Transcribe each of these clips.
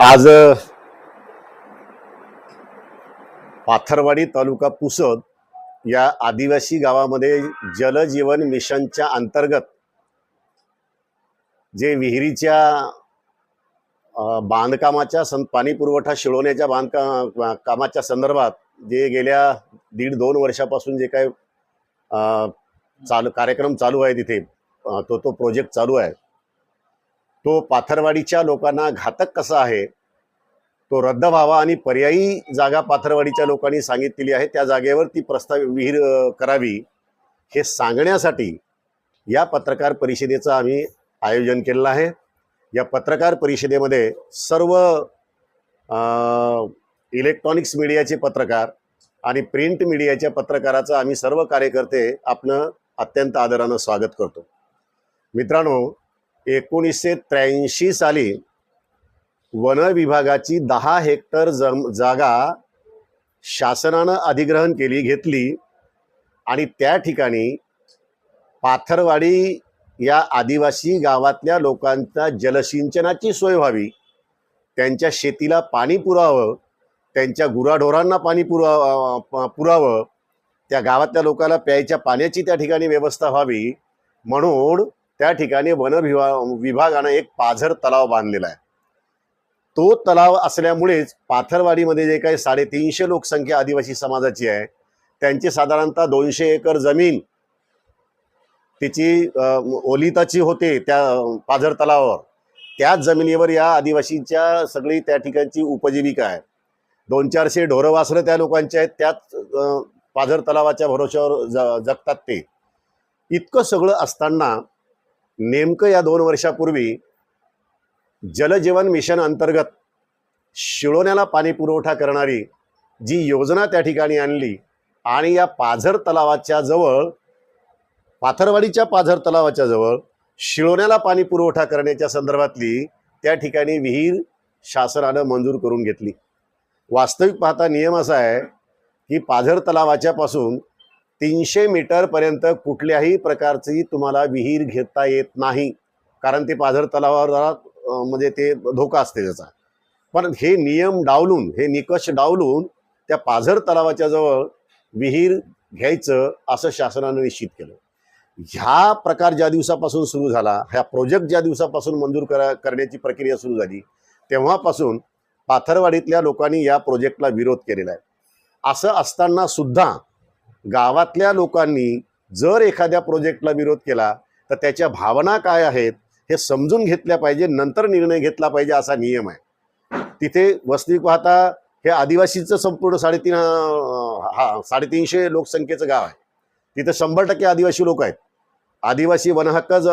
आज पाथरवाडी तालुका पुसद या आदिवासी गावामध्ये जलजीवन मिशनच्या अंतर्गत जे विहिरीच्या बांधकामाच्या सं पाणी पुरवठा शिळवण्याच्या बांधका कामाच्या संदर्भात जे गेल्या दीड दोन वर्षापासून जे काय चालू कार्यक्रम चालू आहे तिथे तो तो प्रोजेक्ट चालू आहे. तो पाथरवाडीच्या लोकांना घातक कसा आहे? तो रद्द व्हावा आणि पर्यायी जागा पाथरवाडीच्या लोकांनी सांगितलेली आहे. त्या जागेवर ती प्रस्ताव विहीर करावी. हे सांगण्यासाठी या पत्रकार परिषदेचं आम्ही आयोजन केलेलं आहे. या पत्रकार परिषदेमध्ये सर्व इलेक्ट्रॉनिक्स मीडियाचे पत्रकार आणि प्रिंट मीडियाच्या पत्रकाराचं आम्ही सर्व कार्यकर्ते आपलं अत्यंत आदरानं स्वागत करतो. मित्रांनो एकोणीसशे त्र्याऐंशी साली वन विभागाची दहा हेक्टर जम जागा शासनानं अधिग्रहण केली घेतली आणि त्या ठिकाणी पाथरवाडी या आदिवासी गावातल्या लोकांचा जलसिंचनाची सोय व्हावी. त्यांच्या शेतीला पाणी पुरावं त्यांच्या गुराढोरांना पाणी पुरा प- पुरावं त्या गावातल्या लोकांना प्यायच्या पाण्याची त्या ठिकाणी व्यवस्था व्हावी म्हणून त्या ठिकाणी वन विभा विभागानं एक पाझर तलाव बांधलेला आहे. तो तलाव असल्यामुळेच पाथरवाडीमध्ये जे काही साडेतीनशे लोकसंख्या आदिवासी समाजाची आहे त्यांची साधारणतः दोनशे एकर जमीन तिची ओलिताची होते त्या पाझर तलावावर. त्याच जमिनीवर या आदिवासींच्या सगळी त्या ठिकाणची उपजीविका आहे. दोन चारशे ढोरं वासरं त्या लोकांचे आहेत त्याच पाझर तलावाच्या भरोश्यावर ज जगतात ते. इतकं सगळं असताना नेमकं या दोन वर्षापूर्वी जलजीवन मिशन अंतर्गत शिळोण्याला पाणी पुरवठा करणारी जी योजना त्या ठिकाणी आणली आणि या पाझर तलावाच्या जवळ पाथरवाडीच्या पाझर तलावाच्या जवळ शिळोण्याला पाणी पुरवठा करण्याच्या संदर्भातली त्या ठिकाणी विहीर शासनानं मंजूर करून घेतली. वास्तविक पाहता नियम असा आहे की पाझर तलावाच्यापासून तीनशे मीटरपर्यंत कुठल्याही प्रकारची तुम्हाला विहीर घेता येत नाही. कारण ते पाझर तलावावर जरा म्हणजे ते धोका असते त्याचा. पण हे नियम डावलून हे निकष डावलून त्या पाझर तलावाच्या जवळ विहीर घ्यायचं असं शासनानं निश्चित केलं. ह्या प्रकार ज्या दिवसापासून सुरू झाला ह्या प्रोजेक्ट ज्या दिवसापासून मंजूर करा करण्याची प्रक्रिया सुरू झाली तेव्हापासून पाथरवाडीतल्या लोकांनी या प्रोजेक्टला विरोध केलेला आहे. असं असताना सुद्धा गावातल्या लोकांनी जर एखाद्या प्रोजेक्टला विरोध केला तर त्याच्या भावना काय आहेत हे समजून घेतल्या पाहिजे नंतर निर्णय घेतला पाहिजे असा नियम आहे. तिथे वस्ती पाहता हे आदिवासीचं संपूर्ण साडेतीन हा साडेतीनशे लोकसंख्येचं गाव आहे. तिथं शंभर टक्के आदिवासी लोक आहेत. आदिवासी वनहक्क ज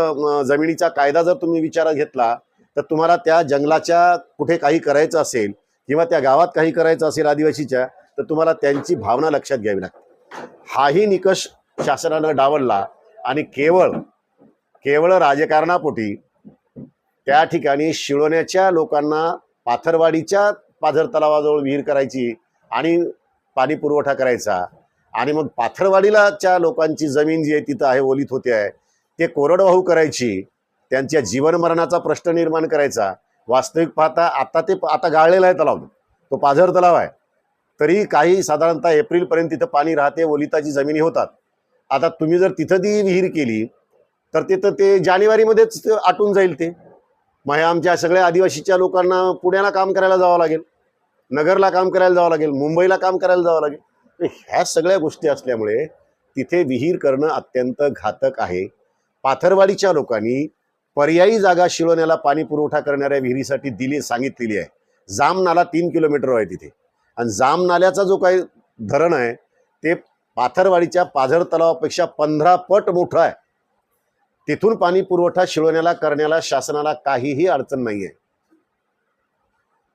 जमिनीचा कायदा जर तुम्ही विचारात घेतला तर तुम्हाला त्या जंगलाच्या कुठे काही करायचं असेल किंवा त्या गावात काही करायचं असेल आदिवासीच्या तर तुम्हाला त्यांची भावना लक्षात घ्यावी लागते. हाही निकष शासनानं डावलला आणि केवळ केवळ राजकारणापोटी त्या ठिकाणी शिळवण्याच्या लोकांना पाथरवाडीच्या पाझर तलावाजवळ विहीर करायची आणि पाणी पुरवठा करायचा आणि मग पाथरवाडीलाच्या लोकांची जमीन जी आहे तिथं आहे ओलीत होते आहे ते कोरडवाहू करायची त्यांच्या जीवनमरणाचा प्रश्न निर्माण करायचा. वास्तविक पाहता आता ते आता गाळलेला आहे तलाव. तो पाझर तलाव आहे. तरी काही साधारणतः एप्रिलपर्यंत तिथं पाणी राहते ओलिताची जमिनी होतात. आता तुम्ही जर तिथं ती विहीर केली तर तिथं ते जानेवारीमध्येच आटून जाईल ते. मग आमच्या सगळ्या आदिवासीच्या लोकांना पुण्याला काम करायला जावं लागेल नगरला काम करायला जावं लागेल मुंबईला काम करायला जावं लागेल. ह्या सगळ्या गोष्टी असल्यामुळे तिथे विहीर करणं अत्यंत घातक आहे. पाथरवाडीच्या लोकांनी पर्यायी जागा शिळवण्याला पाणी पुरवठा करणाऱ्या विहिरीसाठी दिली सांगितलेली आहे. जामनाला तीन किलोमीटर आहे तिथे. आणि जाम नाल्याचा जो काही धरण आहे ते पाथरवाडीच्या पाझर तलावापेक्षा पंधरा पट मोठं आहे. तिथून पाणी पुरवठा शिळवण्याला करण्याला शासनाला काहीही अडचण नाही आहे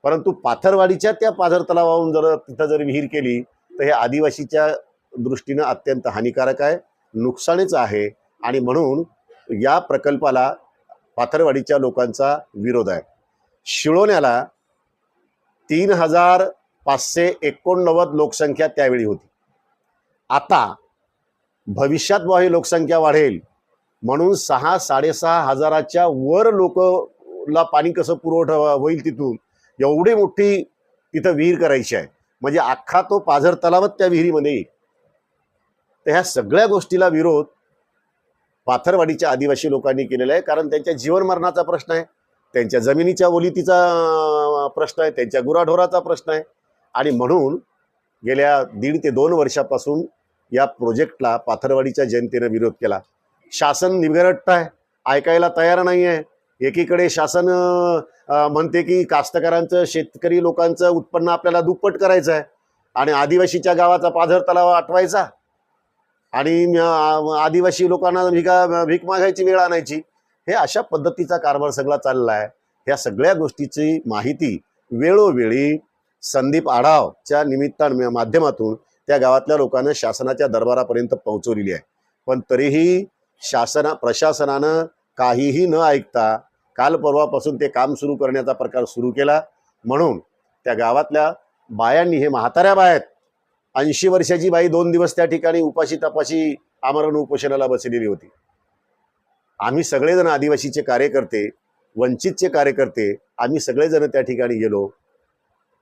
परंतु पाथरवाडीच्या त्या पाझर तलावाहून जर तिथं जर विहीर केली तर हे आदिवासीच्या दृष्टीनं अत्यंत हानिकारक आहे नुकसानीच आहे आणि म्हणून या प्रकल्पाला पाथरवाडीच्या लोकांचा विरोध आहे. शिळवण्याला तीन हजार पाचशे एकोणनव्वद लोकसंख्या त्यावेळी होती. आता भविष्यात बुवा ही लोकसंख्या वाढेल म्हणून सहा साडेसहा हजाराच्या वर लोकला पाणी कसं पुरवठा होईल तिथून एवढी मोठी तिथं विहीर करायची आहे. म्हणजे अख्खा तो पाझर तलावच त्या विहिरीमध्ये येईल. तर ह्या सगळ्या गोष्टीला विरोध पाथरवाडीच्या आदिवासी लोकांनी केलेला आहे कारण त्यांच्या जीवनमरणाचा प्रश्न आहे त्यांच्या जमिनीच्या ओलितीचा प्रश्न आहे त्यांच्या गुराढोराचा प्रश्न आहे. आणि म्हणून गेल्या दीड ते दोन वर्षापासून या प्रोजेक्टला पाथरवाडीच्या जनतेनं विरोध केला. शासन निगरट्ट आहे ऐकायला तयार नाही आहे. एकीकडे शासन म्हणते की कास्तकारांचं शेतकरी लोकांचं उत्पन्न आपल्याला दुप्पट करायचं आहे आणि आदिवासीच्या गावाचा पाझर तलाव आठवायचा आणि आदिवासी लोकांना भिका भीक मागायची वेळ आणायची. हे अशा पद्धतीचा कारभार सगळा चालला आहे. ह्या सगळ्या गोष्टीची माहिती वेळोवेळी संदीप आढावच्या निमित्तान माध्यमातून त्या गावातल्या लोकांना शासनाच्या दरबारापर्यंत पोहोचवलेली आहे. पण तरीही शासना प्रशासनानं काहीही न ऐकता काल परवापासून ते काम सुरू करण्याचा प्रकार सुरू केला. म्हणून त्या गावातल्या बायांनी हे म्हाताऱ्या बाया आहेत ऐंशी वर्षाची बाई दोन दिवस त्या ठिकाणी उपाशी तपाशी आमरण उपोषणाला बसलेली होती. आम्ही सगळेजण आदिवासीचे कार्यकर्ते वंचितचे कार्यकर्ते आम्ही सगळेजण त्या ठिकाणी गेलो.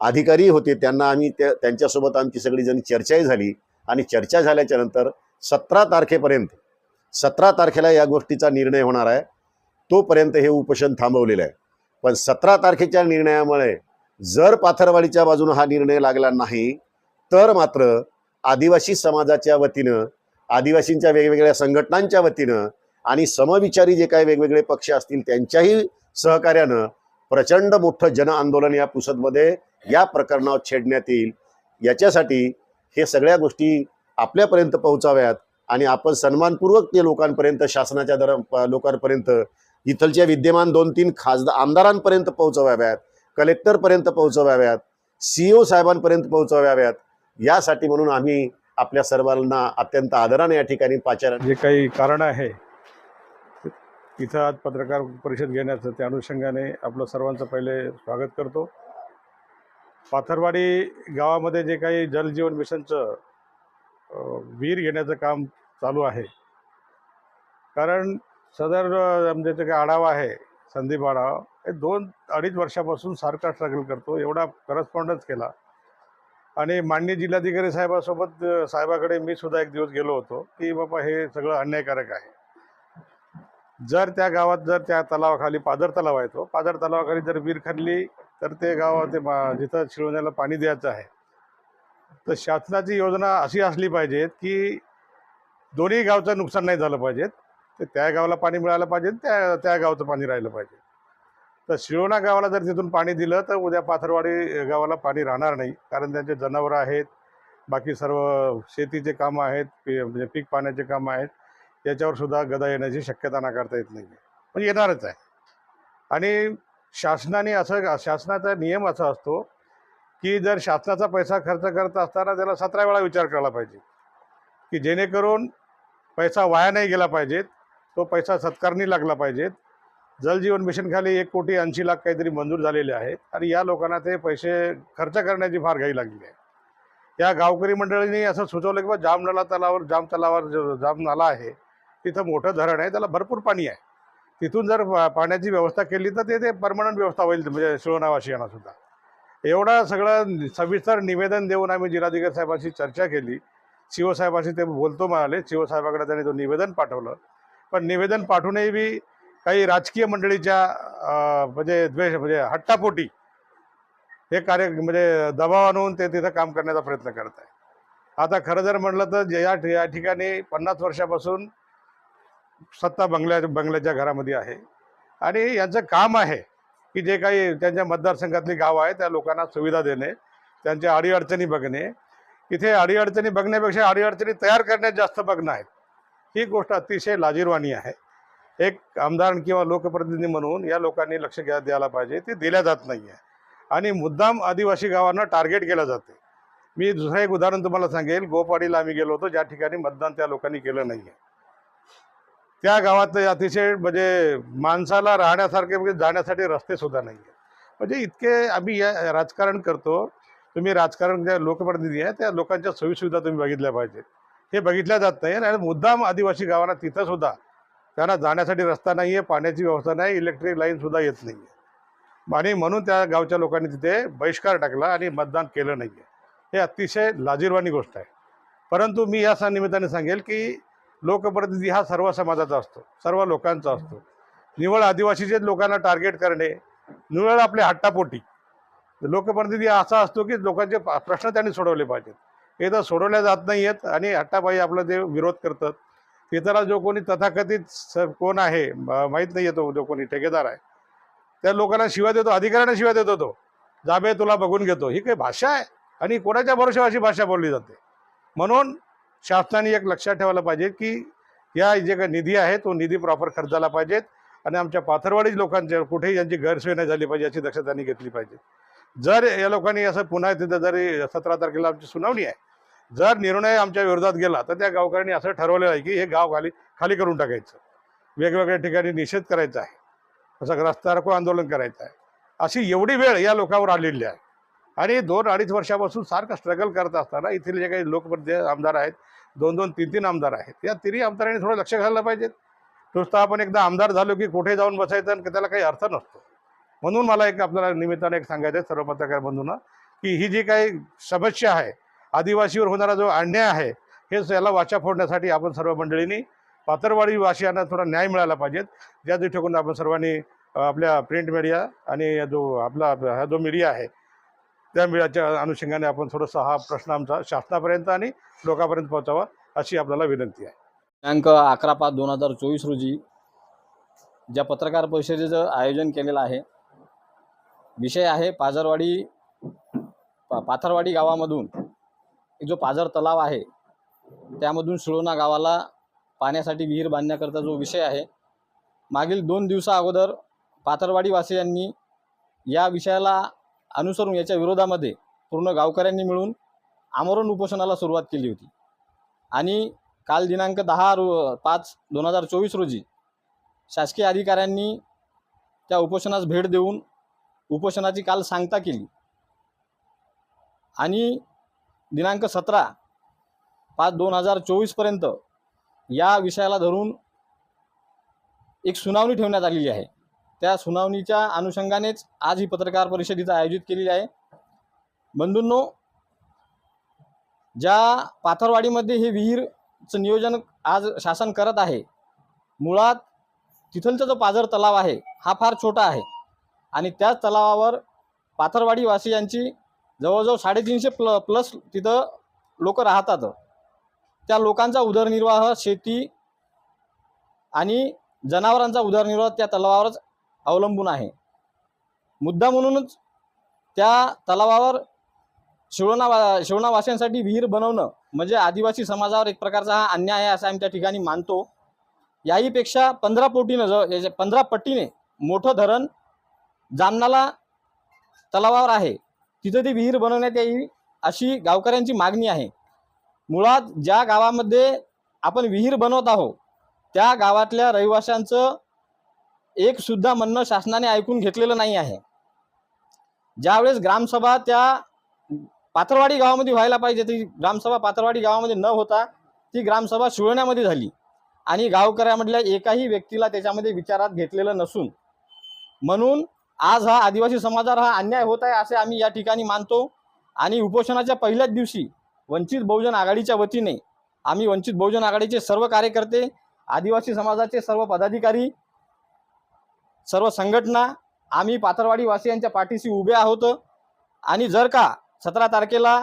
अधिकारी होते त्यांना आम्ही त्या त्यांच्यासोबत आमची सगळीजण चर्चाही झाली. आणि चर्चा झाल्याच्यानंतर सतरा तारखेपर्यंत सतरा तारखेला या गोष्टीचा निर्णय होणार आहे. तोपर्यंत हे उपोषण थांबवलेलं आहे. पण सतरा तारखेच्या निर्णयामुळे जर पाथरवाडीच्या बाजूनं हा निर्णय लागला नाही तर मात्र आदिवासी समाजाच्या वतीनं आदिवासींच्या वेगवेगळ्या संघटनांच्या वतीनं आणि समविचारी जे काही वेगवेगळे पक्ष असतील त्यांच्याही सहकार्यानं प्रचंड मोठं जन आंदोलन या पुसदमध्ये या प्रकरणावर छेडण्यात येईल. याच्यासाठी हे सगळ्या गोष्टी आपल्यापर्यंत पोहोचाव्यात आणि आपण सन्मानपूर्वक ते लोकांपर्यंत शासनाच्या दर लोकांपर्यंत इथलच्या विद्यमान दोन तीन खासदार आमदारांपर्यंत पोहोचवाव्यात कलेक्टरपर्यंत पोहोचवाव्यात सी ओ साहेबांपर्यंत पोहोचवाव्यात. यासाठी म्हणून आम्ही आपल्या सर्वांना अत्यंत आदराने या ठिकाणी पाचारण जे काही कारण आहे इथं आज पत्रकार परिषद घेण्याचं त्या अनुषंगाने आपलं सर्वांचं पहिले स्वागत करतो. पाथरवाडी गावामध्ये जे काही जलजीवन मिशनचं विहीर घेण्याचं काम चालू आहे. कारण सदर म्हणजे जे काही आढावा आहे संदीप आढावा हे दोन अडीच वर्षापासून सारखा स्ट्रगल करतो एवढा करस्पॉन्डन्स केला. आणि माननीय जिल्हाधिकारी साहेबासोबत साहेबाकडे मी सुद्धा एक दिवस गेलो होतो की बाबा हे सगळं अन्यायकारक आहे. जर त्या गावात जर त्या तलावाखाली पादर तलाव आहे तो पादर तलावाखाली जर विहीर खाल्ली तर ते गाव ते मा- जिथं शिळवण्याला पाणी द्यायचं आहे. तर शासनाची योजना अशी असली पाहिजे की दोन्ही गावचं नुकसान नाही झालं पाहिजे तर त्या गावाला पाणी मिळालं पाहिजे त्या त्या गावचं पाणी राहिलं पाहिजे. तर शिळवणा गावाला जर तिथून पाणी दिलं तर उद्या पाथरवाडी गावाला पाणी राहणार नाही कारण त्यांचे जनावरं आहेत. बाकी सर्व शेतीचे कामं आहेत पी म्हणजे पीक पाण्याचे कामं आहेत. याच्यावर सुद्धा गदा येण्याची शक्यता नाकारता येत नाही पण म्हणजे येणारच आहे. आणि शासनाने असं शासनाचा नियम असा असतो की जर शासनाचा पैसा खर्च करत असताना त्याला सतरा वेळा विचार करायला पाहिजे. की जेणेकरून पैसा वाया नाही गेला पाहिजेत तो पैसा सत्कारणी लागला पाहिजेत. जलजीवन मिशनखाली एक कोटी ऐंशी लाख काहीतरी मंजूर झालेले आहेत आणि या लोकांना ते पैसे खर्च करण्याची फार घाई लागली आहे. या गावकरी मंडळींनी असं सुचवलं की बा जामनाला तलावर जाम तलावर जो जाम नाला आहे तिथं मोठं धरण आहे त्याला भरपूर पाणी आहे. तिथून जर पा- पाण्याची व्यवस्था केली तर ते ते परमनंट व्यवस्था होईल म्हणजे शिवनावासियांना सुद्धा. एवढं सगळं सविस्तर निवेदन देऊन आम्ही जिल्हाधिकारी साहेबांशी चर्चा केली. शिवसाहेबांशी ते बोलतो म्हणाले शिवसाहेबाकडे त्यांनी तो निवेदन पाठवलं. पण निवेदन पाठवूनही बी काही राजकीय मंडळीच्या म्हणजे द्वेष म्हणजे हट्टापोटी हे कार्य म्हणजे दबाव आणून ते तिथं काम करण्याचा प्रयत्न करत आहे आता खरं जर म्हटलं तर या या ठिकाणी पन्नास वर्षापासून सत्ता बंगल्या बंगल्याच्या घरामध्ये आहे. आणि यांचं काम आहे की जे काही त्यांच्या मतदारसंघातली गावं आहे त्या लोकांना सुविधा देणे त्यांच्या अडीअडचणी बघणे. इथे अडीअडचणी बघण्यापेक्षा अडीअडचणी तयार करण्यात जास्त बघणं आहेत. ही गोष्ट अतिशय लाजीरवाणी आहे. एक आमदार किंवा लोकप्रतिनिधी म्हणून या लोकांनी लक्ष घ्या द्यायला पाहिजे. ते दिल्या जात नाही आहे आणि मुद्दाम आदिवासी गावांना टार्गेट केलं जाते. मी दुसरं एक उदाहरण तुम्हाला सांगेल. गोपाडीला आम्ही गेलो होतो. ज्या ठिकाणी मतदान त्या लोकांनी केलं नाही आहे त्या गावात अतिशय म्हणजे माणसाला राहण्यासारखे म्हणजे जाण्यासाठी रस्ते सुद्धा नाही आहे म्हणजे इतके आम्ही या राजकारण करतो. तुम्ही राजकारण ज्या लोकप्रतिनिधी आहे त्या लोकांच्या सोयीसुविधा तुम्ही बघितल्या पाहिजेत. हे बघितल्या जात नाही आणि मुद्दाम आदिवासी गावांना तिथं सुद्धा त्यांना जाण्यासाठी रस्ता नाही आहे पाण्याची व्यवस्था नाही इलेक्ट्रिक लाईन सुद्धा येत नाही आहे आणि म्हणून त्या गावच्या लोकांनी तिथे बहिष्कार टाकला आणि मतदान केलं नाही आहे हे अतिशय लाजीरवाणी गोष्ट आहे. परंतु मी या निमित्ताने सांगेल की लोकप्रतिनिधी हा सर्व समाजाचा असतो सर्व लोकांचा असतो. निवळ आदिवासीचे लोकांना टार्गेट करणे निवळ आपले हट्टापोटी. लोकप्रतिनिधी असा असतो की लोकांचे प्रश्न त्यांनी सोडवले पाहिजेत. हे तर सोडवल्या जात नाही आहेत आणि हट्टाबाई आपलं ते विरोध करतात इतरा जो कोणी तथाकथित स कोण आहे माहीत नाही येतो जो कोणी ठेकेदार आहे. त्या लोकांना शिवाय देतो अधिकाऱ्यांना शिवाय देतो तो. जाबे तुला बघून घेतो. ही काही भाषा आहे. आणि कोणाच्या भरोशावर अशी भाषा बोलली जाते? म्हणून शासनाने एक लक्षात ठेवायला पाहिजे की या जे काही निधी आहे तो निधी प्रॉपर खर्चाला पाहिजेत आणि आमच्या पाथरवाडी लोकांच्या कुठेही यांची गैरसोय नाही झाली पाहिजे याची दक्षता त्यांनी घेतली पाहिजे. जर या लोकांनी असं पुन्हा तिथं जरी सतरा तारखेला आमची सुनावणी आहे जर निर्णय आमच्या विरोधात गेला तर त्या गावकऱ्यांनी असं ठरवलेलं आहे की हे गाव खाली खाली करून टाकायचं. वेगवेगळ्या ठिकाणी निषेध करायचा आहे. असं रस्ता रोको आंदोलन करायचं आहे. अशी एवढी वेळ या लोकांवर आलेली आहे. आणि दोन अडीच वर्षापासून सारखं स्ट्रगल करत असताना इथले जे काही लोकप्रतिनिधी आमदार आहेत दोन दोन तीन तीन आमदार आहेत या तिन्ही आमदारांनी थोडं लक्ष घालायला पाहिजेत. नुसतं आपण एकदा आमदार झालो की कुठे जाऊन बसायचं आणि त्याला काही अर्थ नसतो. म्हणून मला एक आपल्याला निमित्ताने एक सांगायचं आहे सर्व पत्रकार बंधूंना की ही जी काही समस्या आहे आदिवासीवर होणारा जो अन्याय आहे हे याला वाचा फोडण्यासाठी आपण सर्व मंडळींनी पातरवाडी वासियांना थोडा न्याय मिळाला पाहिजेत. ज्या दृष्टिकोन आपण सर्वांनी आपल्या प्रिंट मीडिया आणि जो आपला हा जो मीडिया आहे त्या मिळाच्या अनुषंगाने आपण थोडंसं हा प्रश्न आमचा शासनापर्यंत आणि लोकांपर्यंत पोहोचावा अशी आपल्याला विनंती आहे. दिनांक अकरा पाच दोन हजार चोवीस रोजी ज्या पत्रकार परिषदेचं आयोजन केलेलं आहे विषय आहे पाझरवाडी पा पाथरवाडी गावामधून जो पाझर तलाव आहे त्यामधून शिळोणा गावाला पाण्यासाठी विहीर बांधण्याकरता जो विषय आहे मागील दोन दिवसा अगोदर पाथरवाडीवासियांनी या विषयाला अनुसरून याच्या विरोधामध्ये पूर्ण गावकऱ्यांनी मिळून आमरण उपोषणाला सुरुवात केली होती. आणि काल दिनांक दहा रो पाच दोन हजार चोवीस रोजी शासकीय अधिकाऱ्यांनी त्या उपोषणास भेट देऊन उपोषणाची काल सांगता केली. आणि दिनांक सतरा पाच दोन हजार चोवीसपर्यंत या विषयाला धरून एक सुनावणी ठेवण्यात आलेली आहे. त्या सुनावणीच्या अनुषंगानेच आज ही पत्रकार परिषदेचं आयोजित केलेली आहे. बंधूंनो ज्या पाथरवाडीमध्ये हे विहीरचं नियोजन आज शासन करत आहे मुळात तिथलचा जो पाझर तलाव आहे हा फार छोटा आहे. आणि त्याच तलावावर पाथरवाडीवासियांची जवळजवळ साडेतीनशे प्ल प्लस तिथं लोक राहतात. त्या लोकांचा उदरनिर्वाह शेती आणि जनावरांचा उदरनिर्वाह त्या तलावावरच अवलंबून आहे. मुद्दा म्हणूनच त्या तलावावर शिवणा शिवणावाशांसाठी विहीर बनवणं म्हणजे आदिवासी समाजावर एक प्रकारचा हा अन्याय आहे असं आम्ही त्या ठिकाणी मानतो. याहीपेक्षा पंधरा पोटीनं ज याच्या पंधरा पट्टीने मोठं धरण जामनाला तलावावर आहे. तिथं ती विहीर बनवण्यात यावी अशी गावकऱ्यांची मागणी आहे. मुळात ज्या गावामध्ये आपण विहीर बनवत आहोत त्या गावातल्या रहिवाशांचं एक सुद्धा म्हणणं शासनाने ऐकून घेतलेलं नाही आहे. ज्यावेळेस ग्रामसभा त्या पाथरवाडी गावामध्ये व्हायला पाहिजे ती ग्रामसभा पाथरवाडी गावामध्ये न होता ती ग्रामसभा शिवण्यामध्ये झाली. आणि गावकऱ्यामधल्या एकाही व्यक्तीला त्याच्यामध्ये विचारात घेतलेलं नसून म्हणून आज हा आदिवासी समाजावर हा अन्याय होत आहे असे आम्ही या ठिकाणी मानतो. आणि उपोषणाच्या पहिल्याच दिवशी वंचित बहुजन आघाडीच्या वतीने आम्ही वंचित बहुजन आघाडीचे सर्व कार्यकर्ते आदिवासी समाजाचे सर्व पदाधिकारी सर्व संघटना आम्ही पाथरवाडी वासियांच्या पाठीशी उभे आहोत. आणि जर का सतरा तारखेला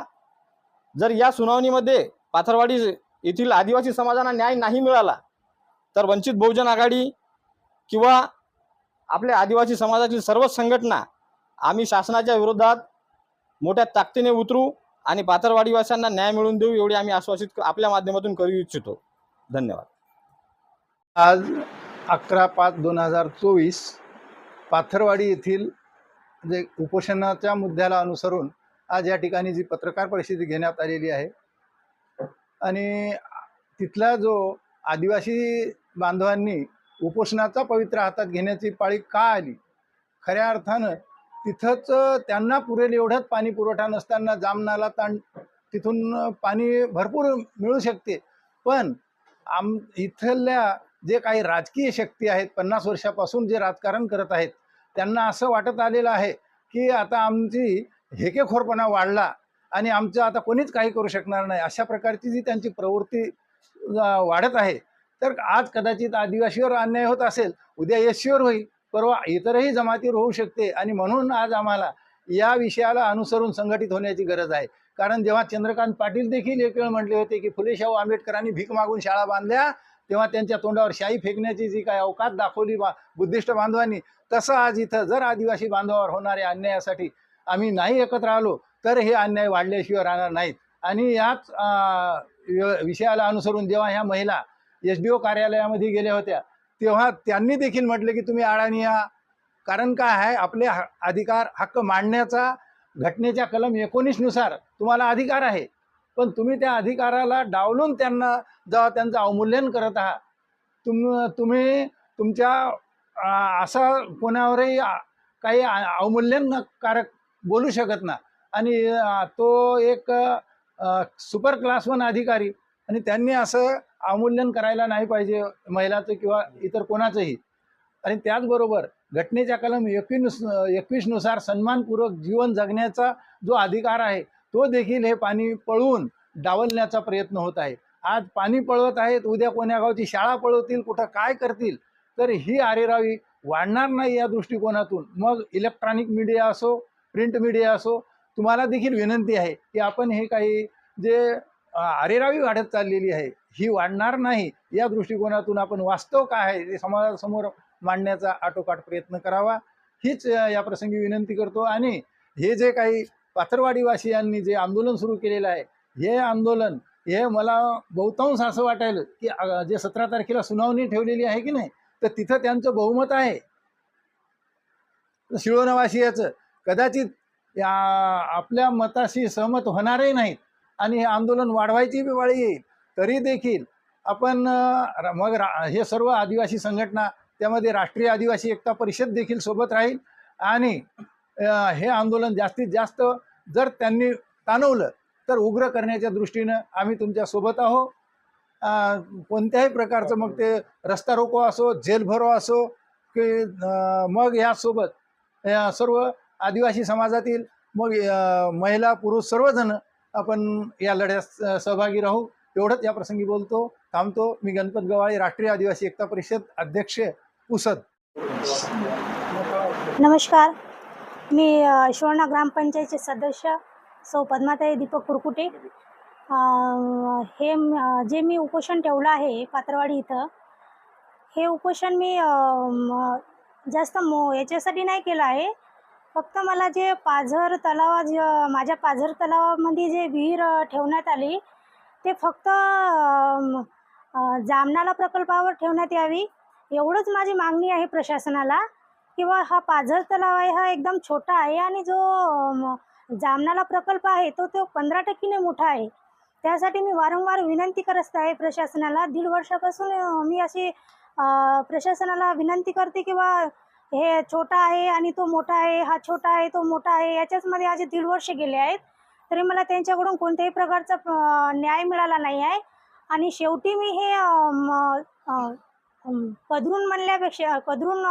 जर या सुनावणीमध्ये पाथरवाडी येथील आदिवासी समाजाला न्याय नाही मिळाला तर वंचित बहुजन आघाडी किंवा आपल्या आदिवासी समाजातील सर्वच संघटना आम्ही शासनाच्या विरोधात मोठ्या ताकदीने उतरू आणि पाथरवाडीवासियांना न्याय मिळवून देऊ एवढी आम्ही आश्वासित आपल्या माध्यमातून करू इच्छितो. धन्यवाद. आज अकरा पाच दोन हजार चोवीस पाथरवाडी येथील जे उपोषणाच्या मुद्द्याला अनुसरून आज या ठिकाणी जी पत्रकार परिषद घेण्यात आलेली आहे. आणि तिथला जो आदिवासी बांधवांनी उपोषणाचा पवित्र हातात घेण्याची पाळी का आली? खऱ्या अर्थानं तिथंच त्यांना पुरेल एवढंच पाणी पुरवठा नसताना जामनाला ताण तिथून पाणी भरपूर मिळू शकते. पण आम इथल्या जे काही राजकीय शक्ती आहेत पन्नास वर्षापासून जे राजकारण करत आहेत त्यांना असं वाटत आलेलं आहे की आता आमची हेकेखोरपणा वाढला आणि आमचं आता कोणीच काही करू शकणार नाही. अशा प्रकारची जी त्यांची प्रवृत्ती वाढत आहे तर आज कदाचित आदिवासीवर अन्याय होत असेल उद्या एससीवर होईल. परवा इतरही जमातीवर होऊ शकते आणि म्हणून आज आम्हाला या विषयाला अनुसरून संघटित होण्याची गरज आहे. कारण जेव्हा चंद्रकांत पाटील देखील एक वेळ म्हटले होते की फुले शाहू आंबेडकरांनी भीक मागून शाळा बांधल्या तेव्हा त्यांच्या तोंडावर शाई फेकण्याची जी काय अवकात दाखवली बा बुद्धिस्ट बांधवांनी तसं आज इथं जर आदिवासी बांधवावर होणाऱ्या अन्यायासाठी आम्ही नाही एकत्र आलो तर हे अन्याय वाढल्याशिवाय राहणार नाहीत. आणि याच वि- विषयाला अनुसरून जेव्हा ह्या महिला एस डी ओ कार्यालयामध्ये गेल्या होत्या तेव्हा त्यांनी देखील म्हटलं की तुम्ही अडाणी या. कारण काय आहे आपले ह- अधिकार हक्क मांडण्याचा घटनेच्या कलम एकोणीसनुसार तुम्हाला अधिकार आहे. पण तुम्ही त्या अधिकाराला डावलून त्यांना जेव्हा त्यांचं अवमूल्यन करत आहात. तुम तुम्ही तुमच्या असं कोणावरही काही अवमूल्यनकारक बोलू शकत ना आणि तो एक सुपर क्लास वन अधिकारी आणि त्यांनी असं अवमूल्यन करायला नाही पाहिजे महिलाचं किंवा इतर कोणाचंही. आणि त्याचबरोबर घटनेच्या कलम एकवीस एकवीसनुसार सन्मानपूर्वक जीवन जगण्याचा जो अधिकार आहे तो देखील हे पाणी पळवून डावलण्याचा प्रयत्न होत आहे. आज पाणी पळवत आहेत उद्या कोण्या गावची शाळा पळवतील कुठं काय करतील तर ही आरेरावी वाढणार नाही या दृष्टिकोनातून. मग इलेक्ट्रॉनिक मीडिया असो प्रिंट मीडिया असो तुम्हाला देखील विनंती आहे की आपण हे काही जे आरेरावी वाढत चाललेली आहे ही वाढणार नाही या दृष्टिकोनातून आपण वास्तव काय आहे ते समाजासमोर मांडण्याचा आटोकाट प्रयत्न करावा. हीच या प्रसंगी विनंती करतो. आणि हे जे काही पाथरवाडीवासियांनी जे आंदोलन सुरू केलेलं आहे हे आंदोलन हे मला बहुतांश असं वाटायलं की जे सतरा तारखेला सुनावणी ठेवलेली आहे की नाही तर तिथं त्यांचं बहुमत आहे. शिळोनवासियाचं कदाचित या आपल्या मताशी सहमत होणारही नाहीत आणि हे आंदोलन वाढवायची बी वाळी येईल तरी देखील आपण मग रा हे सर्व आदिवासी संघटना त्यामध्ये राष्ट्रीय आदिवासी एकता परिषद देखील सोबत राहील आणि हे आंदोलन जास्तीत जास्त जर त्यांनी ताणवलं तर उग्र करण्याच्या दृष्टीनं आम्ही तुमच्यासोबत आहो. कोणत्याही प्रकारचं मग ते रस्ता रोको असो जेल भरो असो की मग यासोबत या सर्व आदिवासी समाजातील मग महिला पुरुष सर्वजण आपण या लढ्यात सहभागी राहू. एवढंच या प्रसंगी बोलतो थांबतो. मी गणपत गवाळे राष्ट्रीय आदिवासी एकता परिषद अध्यक्ष पुसद. नमस्कार. मी शिवणा ग्रामपंचायतचे सदस्य सौ पद्माताई दीपक कुरकुटे. हे जे मी उपोषण ठेवलं आहे पात्रवाडी इथं हे उपोषण मी जास्त मो याच्यासाठी नाही केलं आहे. फक्त मला जे पाझर तलावा जे माझ्या पाझर तलावामध्ये जे विहीर ठेवण्यात आली ते फक्त जामनाला प्रकल्पावर ठेवण्यात यावी एवढंच माझी मागणी आहे प्रशासनाला. किंवा हा पाझर तलाव आहे हा एकदम छोटा आहे आणि जो जामनाला प्रकल्प आहे तो तो पंधरा टक्केने मोठा आहे. त्यासाठी मी वारंवार विनंती करत आहे प्रशासनाला. दीड वर्षापासून मी अशी प्रशासनाला विनंती करते किंवा हे छोटा आहे आणि तो मोठा आहे हा छोटा आहे तो मोठा आहे याच्याचमध्ये आज दीड वर्ष गेले आहेत. तरी मला त्यांच्याकडून कोणत्याही प्रकारचा न्याय मिळाला नाही आहे. आणि शेवटी मी हे अम, म्हणल्यापेक्षा कदरून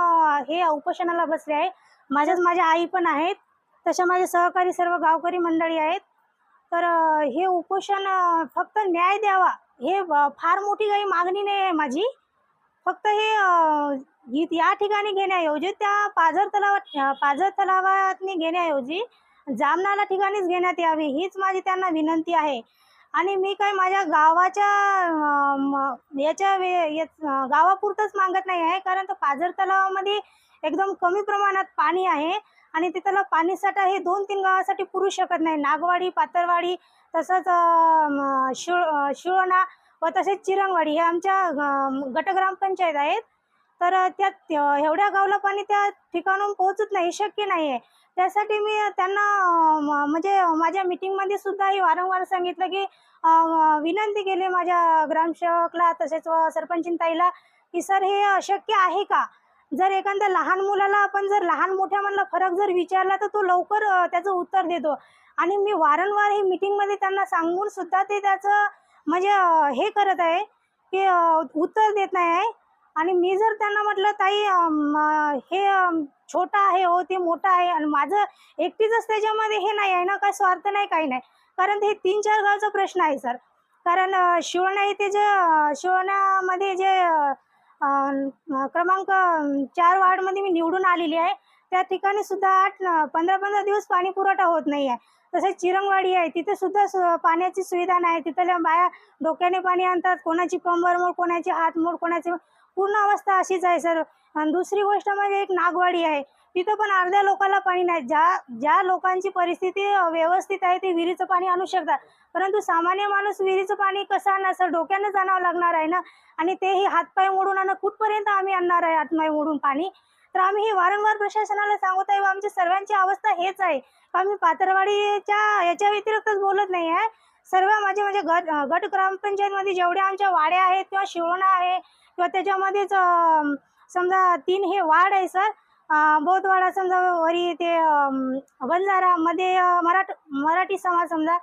हे उपोषणाला बसले आहे माझ्याच माझ्या आई पण आहेत. तशा माझे सहकारी सर्व गावकरी मंडळी आहेत. तर हे उपोषण फक्त न्याय द्यावा हे फार मोठी काही मागणी नाही आहे माझी. फक्त हे या ठिकाणी घेण्याऐवजी त्या पाझर तलावात पाझर तलावातनी घेण्याऐवजी जामनाला ठिकाणीच घेण्यात यावी हीच माझी त्यांना विनंती आहे. आणि मी काय माझ्या गावाच्या याच्या वे गावापुरतंच मागत नाही आहे कारण तो पाझर तलावामध्ये एकदम कमी प्रमाणात पाणी आहे आणि तिथला पाणीसाठा हे दोन तीन गावासाठी पुरू शकत नाही. नागवाडी पातळवाडी तसंच शिळ शिळोणा व तसेच चिरंगवाडी हे आमच्या गटग्रामपंचायत आहेत. तर त्यात एवढ्या गावला पाणी त्या ठिकाणून पोहोचत नाही शक्य नाही आहे त्यासाठी मी त्यांना म- म्हणजे माझ्या मिटिंगमध्ये सुद्धा हे वारंवार सांगितलं की विनंती केली माझ्या ग्रामसेवकला तसेच व की सर हे अशक्य आहे का? जर एखाद्या लहान मुलाला आपण जर लहान मोठ्या मधला फरक जर विचारला तर तो लवकर त्याचं उत्तर देतो. आणि मी वारंवार हे मीटिंगमध्ये त्यांना सांगून सुद्धा ते त्याचं म्हणजे हे करत आहे की उत्तर देत नाही आहे. आणि मी जर त्यांना म्हटलं ताई हे छोटा आहे हो ते मोठा आहे आणि माझं एकटीच त्याच्यामध्ये हे नाही आहे ना काय स्वार्थ नाही काही नाही. कारण हे तीन चार गावचा प्रश्न आहे सर. कारण शिवणा येथे जे शिवण्यामध्ये जे क्रमांक चार वार्डमध्ये मी निवडून आलेली आहे. त्या ठिकाणी सुद्धा आठ पंधरा पंधरा दिवस पाणी पुरवठा होत नाही आहे. तसेच चिरंगवाडी आहे तिथे सुद्धा सु- पाण्याची सुविधा नाही तिथल्या बाया डोक्याने पाणी आणतात कोणाची कंबर मोड कोणाची हात मोड कोणाची पूर्ण अवस्था अशीच आहे सर. आणि दुसरी गोष्ट म्हणजे एक नागवाडी आहे. तिथं पण अर्ध्या लोकांना पाणी नाही. ज्या ज्या लोकांची परिस्थिती व्यवस्थित आहे ते विहिरीचं पाणी आणू शकतात. परंतु सामान्य माणूस विहिरीचं पाणी कसं आणणार सर? डोक्यानंच आणावं लागणार आहे ना? आणि तेही हातपाय मोडून आणणं कुठपर्यंत आम्ही आणणार आहे हातपाय मोडून पाणी? तर आम्ही हे वारंवार प्रशासनाला सांगत आहे व आमची सर्वांची अवस्था हेच आहे. आम्ही पातरवाडीच्या याच्या व्यतिरिक्तच बोलत नाही आहे. सर्व माझे म्हणजे गट गट ग्रामपंचायतमध्ये जेवढ्या आमच्या वाड्या आहेत किंवा शिवणा आहे किंवा त्याच्यामध्येच समजा तीन हे वार्ड आहे सर. बौद्धवाडा समजा वरी ते बंजारामध्ये बंजारा मध्ये मराठ मराठी समाज समजा.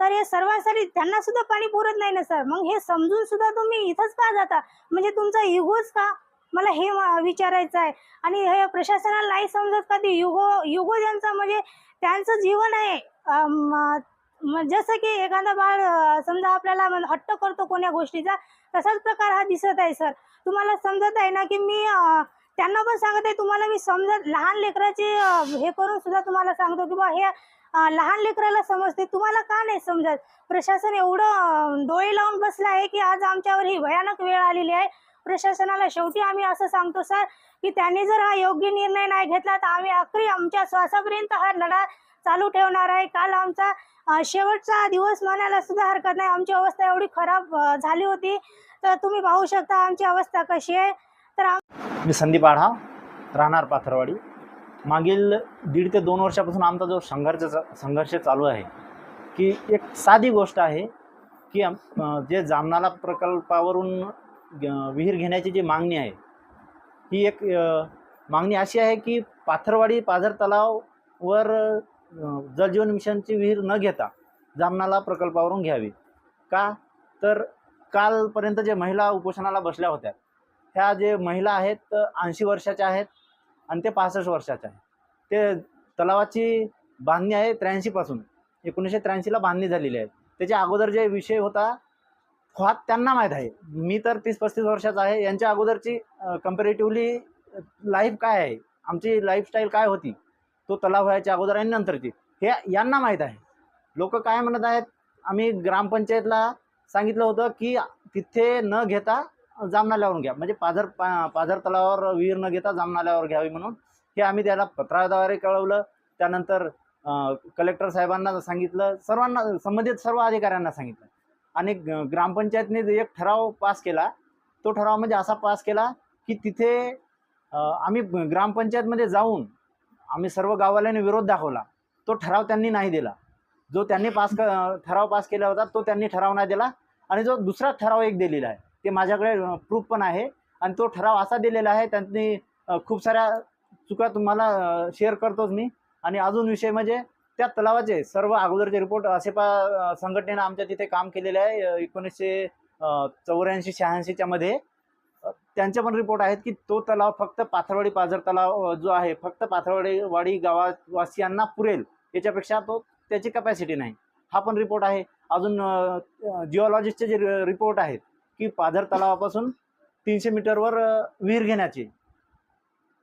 तर हे सर्वांसाठी त्यांना सुद्धा पाणी पुरत नाही ना सर. मग हे समजून सुद्धा तुम्ही इथंच का जाता? म्हणजे तुमचा युगोच का? मला हे विचारायचं आहे. आणि हे प्रशासनाला नाही समजत का ते युगो युगो ज्यांचं म्हणजे त्यांचं जीवन आहे. जसं की एखादा बाळ समजा आपल्याला हट्ट करतो कोण्या गोष्टीचा तसाच प्रकार हा दिसत आहे सर. तुम्हाला समजत आहे ना की मी त्यांना पण सांगत आहे तुम्हाला मी समजत लहान लेकराचे हे करून सुद्धा तुम्हाला सांगतो की बा हे लहान लेकराला समजते. तुम्हाला का नाही समजत? प्रशासन एवढं डोळे लावून बसलं आहे की आज आमच्यावर ही भयानक वेळ आलेली आहे. प्रशासनाला शेवटी आम्ही असं सांगतो सर की त्यांनी जर हा योग्य निर्णय नाही घेतला तर आम्ही अखेरी आमच्या श्वासापर्यंत हा लढा चालू ठेवणार आहे. काल आमचा शेवटचा दिवस म्हणायला सुद्धा हरकत नाही. आमची अवस्था एवढी खराब झाली होती. तर तुम्ही पाहू शकता आमची अवस्था कशी आहे. तर मी संदीप आढा राहणार पाथरवाडी. मागील दीड ते दोन वर्षापासून आमचा जो संघर्ष संघर्ष चालू आहे की एक साधी गोष्ट आहे की आम- जे जामनाला प्रकल्पावरून ग- विहीर घेण्याची जी मागणी आहे ही एक मागणी अशी आहे की पाथरवाडी पाझर तलाववर जलजीवन मिशनची विहीर न घेता जामनाला प्रकल्पावरून घ्यावी. का? तर कालपर्यंत जे महिला उपोषणाला बसल्या होत्या ह्या जे महिला आहेत ऐंशी वर्षाच्या आहेत आणि ते पासष्ट वर्षाच्या आहेत. ते तलावाची बांधणी आहे त्र्याऐंशीपासून एकोणीसशे त्र्याऐंशीला बांधणी झालेली आहे. त्याच्या अगोदर जे विषय होता हात त्यांना माहीत आहे. मी तर तीस पस्तीस वर्षाचा आहे. यांच्या अगोदरची कम्पेरेटिव्हली लाईफ काय आहे? आमची लाईफस्टाईल काय होती? तो तलाव व्हायच्या अगोदर आणि नंतरची हे यांना माहीत आहे. लोक काय म्हणत आहेत? आम्ही ग्रामपंचायतला सांगितलं होतं की तिथे न घेता जामनाल्यावरून घ्या. म्हणजे पाझर पा पाझर तलावावर विहीर न घेता जामनाल्यावर घ्यावी म्हणून हे आम्ही त्याला पत्राद्वारे कळवलं. त्यानंतर कलेक्टर साहेबांना सांगितलं सर्वांना संबंधित सर्व अधिकाऱ्यांना सांगितलं. आणि ग्रामपंचायतने एक ठराव पास केला तो ठराव म्हणजे असा पास केला की तिथे आम्ही ग्रामपंचायतमध्ये जाऊन आम्ही सर्व गाववाल्यांनी विरोध दाखवला. तो ठराव त्यांनी नाही दिला. जो त्यांनी पास क- ठराव पास केला होता तो त्यांनी ठराव नाही दिला. आणि जो दुसरा ठराव एक दिलेला आहे ते माझ्याकडे प्रूफ पण आहे. आणि तो ठराव असा दिलेला आहे त्यांनी खूप साऱ्या चुका तुम्हाला शेअर करतोच मी. आणि अजून विषय म्हणजे त्या तलावाचे सर्व अगोदरचे रिपोर्ट असे पा संघटनेनं आमच्या तिथे काम केलेले आहे एकोणीसशे चौऱ्याऐंशी शहाऐंशीच्या मध्ये. त्यांचे पण रिपोर्ट आहेत की तो तलाव फक्त पाथरवाडी पाझर तलाव जो आहे फक्त पाथरवाडी वाडी गावावासियांना पुरेल याच्यापेक्षा तो त्याची कपॅसिटी नाही. हा पण रिपोर्ट आहे. अजून जिओलॉजिस्टचे जे रिपोर्ट आहेत की पाझर तलावापासून तीनशे मीटरवर विहीर घेण्याची.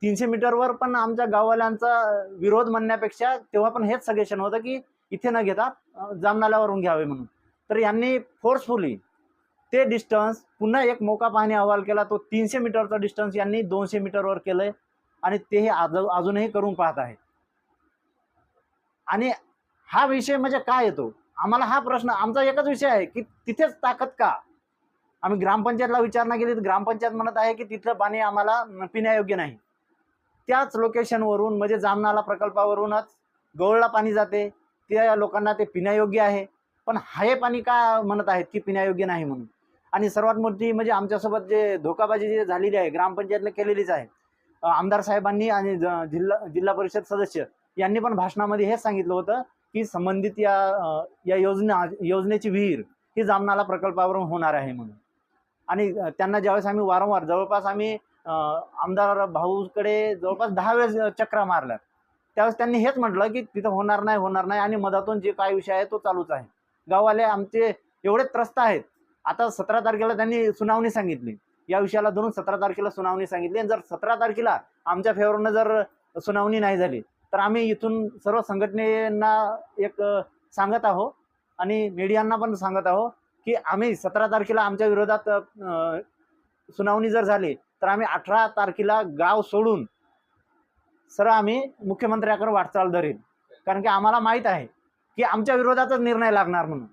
तीनशे मीटरवर पण आमच्या गाववाल्यांचा विरोध म्हणण्यापेक्षा तेव्हा पण हेच सजेशन होतं की इथे न घेता जामनाल्यावरून घ्यावे म्हणून. तर यांनी फोर्सफुली ते डिस्टन्स पुन्हा एक मोका पाहणी अहवाल केला तो तीनशे मीटरचा डिस्टन्स यांनी दोनशे मीटरवर केलंय आणि तेही आज अजूनही करून पाहत आहे. आणि हा विषय म्हणजे काय येतो? आम्हाला हा प्रश्न आमचा एकच विषय आहे की तिथेच ताकद का? आम्ही ग्रामपंचायतला विचारणा केली तर ग्रामपंचायत म्हणत आहे की तिथलं पाणी आम्हाला पिण्यायोग्य नाही. त्याच लोकेशनवरून म्हणजे जामनाला प्रकल्पावरूनच गवळला पाणी जाते त्या लोकांना ते पिण्यायोग्य आहे. पण हे पाणी का म्हणत आहेत की पिण्यायोग्य नाही म्हणून? आणि सर्वात मोठी म्हणजे आमच्यासोबत जे धोकाबाजी जी झालेली आहे ग्रामपंचायतला केलेलीच आहे आमदार साहेबांनी आणि ज- जिल्हा जिल्हा परिषद सदस्य यांनी पण भाषणामध्ये हेच सांगितलं होतं की संबंधित या या योजना योजनेची विहीर ही जामनाला प्रकल्पावरून होणार आहे म्हणून. आणि त्यांना ज्यावेळेस आम्ही वारंवार जवळपास आम्ही आमदार भाऊकडे जवळपास दहा वेळेस चक्रा मारल्या त्यावेळेस त्यांनी हेच म्हटलं की तिथं होणार नाही होणार नाही आणि मधातून जे काय विषय आहे तो चालूच आहे. गाववाले आमचे एवढे त्रस्त आहेत आता सतरा तारखेला त्यांनी सुनावणी सांगितली. या विषयाला धरून सतरा तारखेला सुनावणी सांगितली. आणि जर सतरा तारखेला आमच्या फेवरनं जर सुनावणी नाही झाली तर आम्ही इथून सर्व संघटनेना एक सांगत आहो आणि मीडियांना पण सांगत आहो की आम्ही सतरा तारखेला आमच्या विरोधात सुनावणी जर झाली तर आम्ही अठरा तारखेला गाव सोडून सर आम्ही मुख्यमंत्र्याकडे वाटचाल धरेल कारण की आम्हाला माहीत आहे की आमच्या विरोधातच निर्णय लागणार म्हणून.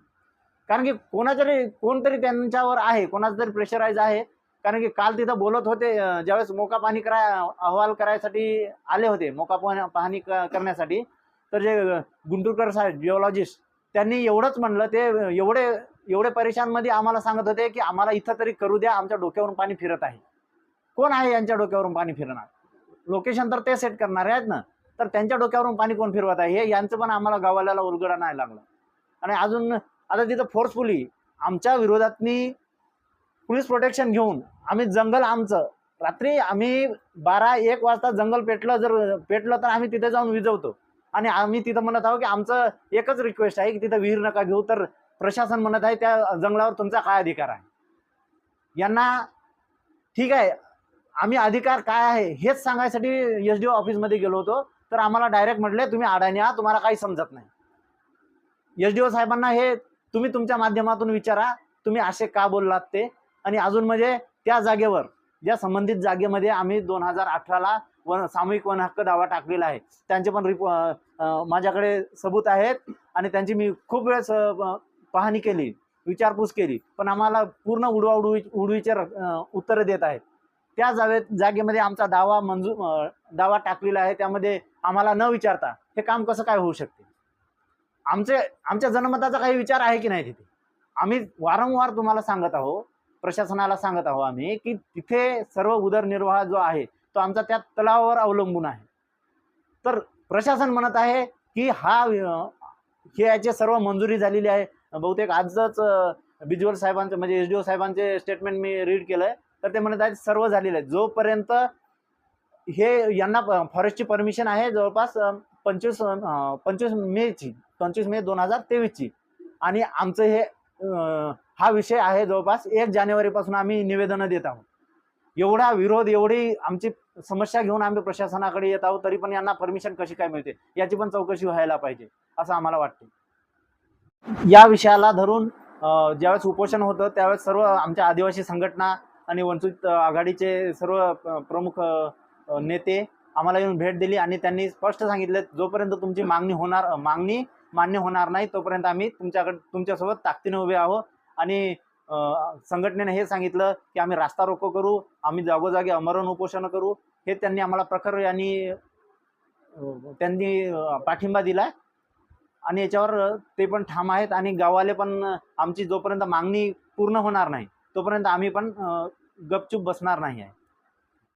कारण की कोणातरी कोणतरी त्यांच्यावर आहे कोणाचं तरी प्रेशराईज आहे. कारण की काल तिथं बोलत होते ज्यावेळेस मोका पाहणी कराय अहवाल करायसाठी आले होते मोका पाहणी क- करण्यासाठी तर जे गुंटूरकर साहेब जिओलॉजिस्ट त्यांनी एवढंच म्हणलं ते एवढे एवढे परेशानमध्ये आम्हाला सांगत होते की आम्हाला इथं तरी करू द्या आमच्या डोक्यावरून पाणी फिरत आहे. कोण आहे यांच्या डोक्यावरून पाणी फिरणार? लोकेशन तर ते सेट करणार आहेत ना. तर त्यांच्या डोक्यावरून पाणी कोण फिरवत आहे? हे यांचं पण आम्हाला गावाल्याला उलगडा नाही लागलं. आणि अजून आता तिथं फोर्सफुली आमच्या विरोधातनी पोलीस प्रोटेक्शन घेऊन आम्ही जंगल आमचं. रात्री आम्ही बारा एक वाजता जंगल पेटलं जर पेटलं तर आम्ही तिथे जाऊन विजवतो. आणि आम्ही तिथं म्हणत आहोत की आमचं एकच रिक्वेस्ट आहे की तिथं विहीर नका घेऊ तर प्रशासन म्हणत आहे त्या जंगलावर तुमचा काय अधिकार आहे? यांना ठीक आहे आम्ही अधिकार काय आहे हेच सांगायसाठी एस डी ओ ऑफिसमध्ये गेलो होतो तर आम्हाला डायरेक्ट म्हटले तुम्ही अडाणी आहात तुम्हाला काही समजत नाही. एस डी ओ साहेबांना हे तुम्ही तुमच्या माध्यमातून विचारा तुम्ही असे का बोललात ते? आणि अजून म्हणजे त्या जागेवर ज्या संबंधित जागेमध्ये आम्ही दोन हजार अठराला वन सामूहिक वन हक्क दावा टाकलेला आहे. त्यांचे पण रिपो माझ्याकडे सबूत आहेत आणि त्यांची मी खूप वेळेस पाहणी केली विचारपूस केली. पण आम्हाला पूर्ण उडवा उडवी उडवीचे उत्तरं देत आहेत. त्या जागे जागेमध्ये आमचा दावा मंजूर दावा टाकलेला आहे. त्यामध्ये आम्हाला न विचारता हे काम कसं काय होऊ शकते? आमचे आमच्या जनमताचा काही विचार आहे की नाही तिथे? आम्ही वारंवार तुम्हाला सांगत आहो प्रशासनाला सांगत आहो आम्ही की तिथे सर्व उदरनिर्वाह जो आहे तो आमचा त्या तलावावर अवलंबून आहे. तर प्रशासन म्हणत आहे की हा हे याचे सर्व मंजुरी झालेली आहे. बहुतेक आजच बिजवल साहेबांचं म्हणजे एस डी ओ साहेबांचे स्टेटमेंट मी रीड केलंय. तर ते म्हणत आहेत सर्व झालेलं आहे. जोपर्यंत हे यांना फॉरेस्टची परमिशन आहे जवळपास पंचवीस पंचवीस मेची पंचवीस मे दोन हजार तेवीसची. आणि आमचं हे हा विषय आहे जवळपास एक जानेवारीपासून आम्ही निवेदनं देत आहोत. एवढा विरोध एवढी आमची समस्या घेऊन आम्ही प्रशासनाकडे येत आहोत तरी पण यांना परमिशन कशी काय मिळते? याची पण चौकशी व्हायला पाहिजे असं आम्हाला वाटते. या विषयाला धरून ज्यावेळेस उपोषण होतं त्यावेळेस सर्व आमच्या आदिवासी संघटना आणि वंचित आघाडीचे सर्व प्रमुख नेते आम्हाला येऊन भेट दिली आणि त्यांनी स्पष्ट सांगितले जोपर्यंत तुमची मागणी होणार मागणी मान्य होणार नाही. तोपर्यंत आम्ही तुमच्याकडे तुमच्यासोबत ताकदीने उभे आहोत. आणि संघटनेने हे सांगितलं की आम्ही रास्ता रोको करू आम्ही जागोजागी अमरण उपोषण करू. हे त्यांनी आम्हाला प्रखर यांनी त्यांनी पाठिंबा दिला. आणि याच्यावर ते पण ठाम आहेत आणि गावाले पण आमची जोपर्यंत मागणी पूर्ण होणार नाही तोपर्यंत आम्ही पण गपचूप बसणार नाही आहे.